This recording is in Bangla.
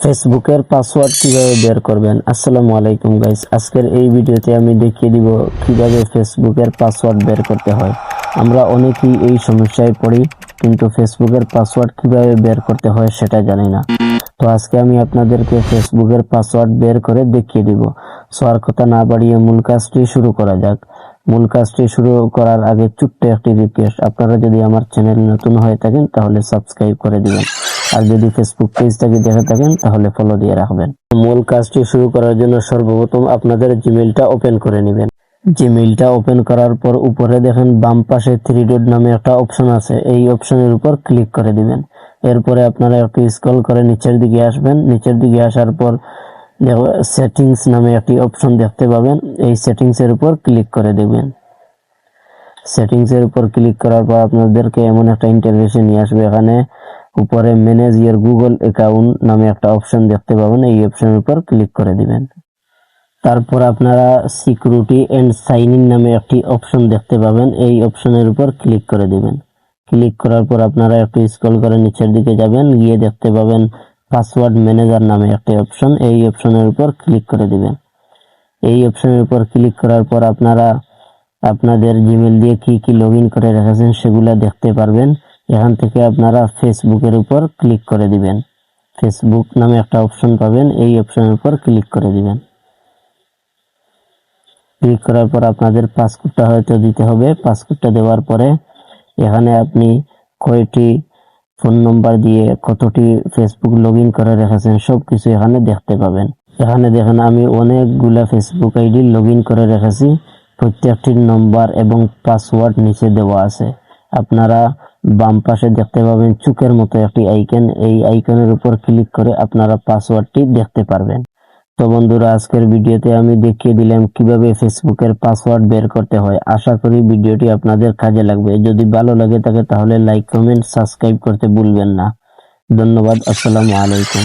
ফেসবুকের পাসওয়ার্ড কীভাবে বের করবেন? আসসালামু আলাইকুম গাইস আজকের এই ভিডিওতে আমি দেখিয়ে দিব কীভাবে ফেসবুকের পাসওয়ার্ড বের করতে হয়। আমরা অনেকেই এই সমস্যায় পড়ি, কিন্তু ফেসবুকের পাসওয়ার্ড কীভাবে বের করতে হয় সেটা জানি না। তো আজকে আমি আপনাদেরকে ফেসবুকের পাসওয়ার্ড বের করে দেখিয়ে দিব। সো কথা না বাড়িয়ে মূল কাজটি শুরু করা যাক। মূল কাজটি শুরু করার আগে ছোট্ট একটি রিকোয়েস্ট আপনারা যদি আমার চ্যানেল নতুন হয়ে থাকেন, তাহলে সাবস্ক্রাইব করে দিবেন। আর যদি ফেসবুক পেজটাকে দেখে থাকেন, তাহলে ফলো দিয়ে রাখবেন। মূল কাজটি শুরু করার জন্য সর্বপ্রথম আপনাদের জিমেইলটা ওপেন করে নেবেন। জিমেইলটা ওপেন করার পর উপরে দেখেন, বাম পাশে থ্রি ডট নামে একটা অপশন আছে। এই অপশনের উপর ক্লিক করে দিবেন। এরপরে আপনারা একটু স্ক্রল করে নিচের দিকে আসবেন। নিচের দিকে আসার পর সেটিংস নামে একটি অপশন দেখতে পাবেন। এই সেটিংস এর উপর ক্লিক করে দেবেন। সেটিংস এর উপর ক্লিক করার পর আপনাদেরকে এমন একটা ইন্টারভেশন নিয়ে আসবে এখানে। উপরে ম্যানেজ ইয়ার গুগল অ্যাকাউন্ট নামে একটা অপশন দেখতে পাবেন, এই অপশনের উপর ক্লিক করে দিবেন। তারপর আপনারা সিকিউরিটি এন্ড সাইন ইন নামে একটি অপশন দেখতে পাবেন, এই অপশনের উপর ক্লিক করে দিবেন। ক্লিক করার পর আপনারা একটু স্ক্রল করে নিচের দিকে যাবেন, গিয়ে দেখতে পাবেন পাসওয়ার্ড ম্যানেজার নামে একটি অপশন এই অপশনের উপর ক্লিক করে দিবেন। এই অপশনের উপর ক্লিক করার পর আপনারা আপনাদের জিমেল দিয়ে কি কি লগ করে রেখেছেন সেগুলো দেখতে পারবেন। এখান থেকে আপনারা ফেসবুকের উপর ক্লিক করে দিবেন। ফেসবুক নামে একটা অপশন পাবেন, এই অপশনের উপর ক্লিক করে দিবেন। ক্লিক করার পর আপনাদের পাসওয়ার্ডটা হয়তো দিতে হবে। পাসওয়ার্ডটা দেওয়ার পরে এখানে আপনি কয়টি ফোন নম্বর দিয়ে কতটি ফেসবুক লগ ইন করে রেখেছেন সব কিছু এখানে দেখতে পাবেন। এখানে দেখেন, আমি অনেকগুলা ফেসবুক আইডি লগ ইন করে রেখেছি। প্রত্যেকটির নম্বর এবং পাসওয়ার্ড নিচে দেওয়া আছে। আপনারা বাম পাশে দেখতে পাবেন চুকের মতো একটি আইকন। এই আইকনের উপর ক্লিক করে আপনারা পাসওয়ার্ডটি দেখতে পারবেন। তো বন্ধুরা, আজকের ভিডিওতে আমি দেখিয়ে দিলাম কীভাবে ফেসবুকের পাসওয়ার্ড বের করতে হয়। আশা করি ভিডিওটি আপনাদের কাজে লাগবে। যদি ভালো লাগে থাকে তাহলে লাইক, কমেন্ট, সাবস্ক্রাইব করতে ভুলবেন না। ধন্যবাদ। আসসালামু আলাইকুম।